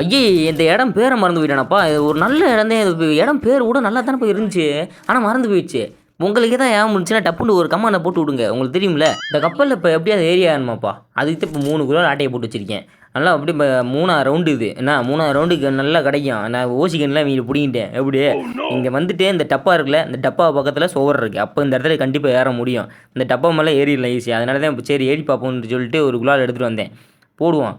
ஐயே இந்த இடம் பேரை மறந்து போயிட்டானப்பா. இது ஒரு நல்ல இடம் தான் இடம் பேர் கூட நல்லா தானே போய் இருந்துச்சு. ஆனால் மறந்து போயிடுச்சு. உங்களுக்கு தான் ஏன் முடிச்சுன்னா டப்புன்னு ஒரு கம்மானை போட்டு விடுங்க. உங்களுக்கு தெரியும்ல இந்த கப்பலில் இப்போ எப்படியாவது ஏரியா ஆகணுமாப்பா. அதுக்கு இப்போ மூணு கிலோ ஆட்டையை போட்டு வச்சிருக்கேன். நல்லா அப்படி இப்போ மூணாவது ரவுண்டு இது. என்ன மூணாவது ரவுண்டுக்கு நல்லா கிடைக்கும். நான் ஓசிக்கன்லாம் இவங்க பிடிங்கிட்டேன். எப்படி இங்கே வந்துட்டு இந்த டப்பா இருக்குல்ல இந்த டப்பா பக்கத்தில் சுவர் இருக்குது அப்போ இந்த இடத்துல கண்டிப்பாக ஏற முடியும். இந்த டப்பா மேலே ஏறிடலாம் ஈஸியாக அதனால தான் இப்போ சரி ஏறி பார்ப்போம்னு சொல்லிட்டு ஒரு குலால் எடுத்துகிட்டு வந்தேன். போடுவோம்.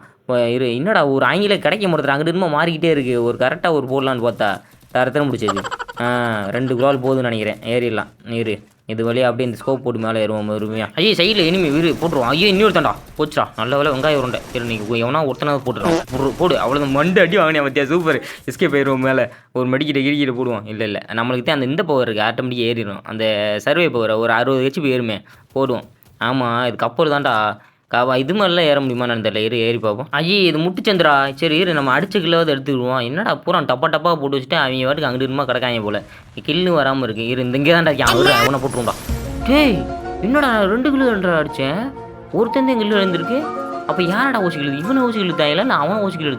இரு என்னடா ஒரு ஆங்கில கிடைக்க மாட்டேது அங்கிட்டு இருந்து மாறிக்கிட்டே இருக்குது ஒரு கரெக்டாக ஒரு போடலான்னு பார்த்தா. தரத்தனை முடிச்சது? ஆ ரெண்டு குரால் போதும்னு நினைக்கிறேன். ஏறிடலாம் இரு இது வழியாக அப்படியே இந்த ஸ்கோப் போட்டு மேலே ஏறுவோம் உரிமையாக ஐயோ சைடில் இனிமே விரு போட்டுருவோம். ஐயோ இன்னொருத்தண்டா போச்சுடா. நல்ல வேலை வெங்காயம் உருண்டை. சரி நீங்கள் எவனா ஒருத்தனாவது போட்டுருவோம் போடு. போடு அவ்வளோ மண்டு அடி வாங்கினேன் பத்தியா. சூப்பர் எஸ்கேப் போயிடுவோம் மேலே. ஒரு மடிக்கிட்ட கிடிக்கிட்ட போடுவோம். இல்லை இல்லை. நம்மளுக்கு தான் அந்த இந்த பவர் இருக்குது ஆட்டோமேட்டிக்காக ஏறிடும் அந்த சர்வே பவர் ஒரு அறுபது ஹெச்பி ஏறுமே. போடுவோம். ஆமாம் இது கப்பல் தான்டா காவா இது மாதிரிலாம் ஏற முடியுமான்னு தெரியல. ஏறி ஏறி பார்ப்போம் ஐயே இது முட்டுச்சந்திரா. சரி இரு நம்ம அடிச்ச கிலோவது எடுத்துக்கிடுவோம் என்னடா பூரா டப்பா டப்பா போட்டு வச்சுட்டு அவங்க வாட்டுக்கு அங்கிட்டு இருமா கிடக்காங்க போல. கில்லு வராமல் இருக்கு. இரு இந்த இங்கே தான் அவரு அவனை போட்டுருண்டா டேய் என்னடா ரெண்டு கிலோ ரெண்டா அடித்தேன் ஒருத்தன் தான் கிலோ எழுந்திருக்கு அப்போ யாரடா ஊசி கிழு இவனை ஊசி இழுத்தாங்களா இல்லை அவன் ஊசி கிழு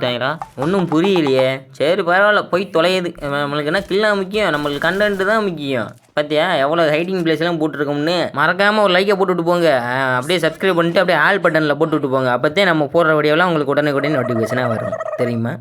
ஒன்றும் புரியலையே. சரி பரவாயில்ல போய் தொலையுது. நம்மளுக்கு என்ன கில்லா முக்கியம்? நம்மளுக்கு கண்டென்ட் தான் முக்கியம். பார்த்தியா எவ்வளோ ஹைடிங் பிளேஸ்லாம் போட்டுருக்கோம்னு. மறக்காமல் ஒரு லைக்கை போட்டுவிட்டு போங்க. அப்படியே சப்ஸ்கிரைப் பண்ணிட்டு அப்படியே ஆல் பட்டனில் போட்டுவிட்டு போங்க. அப்போத்தே நம்ம போடுற வீடியோலாம் உங்களுக்கு உடனே உடனே நோட்டிஃபிகேஷனாக வரும். தெரியுமா?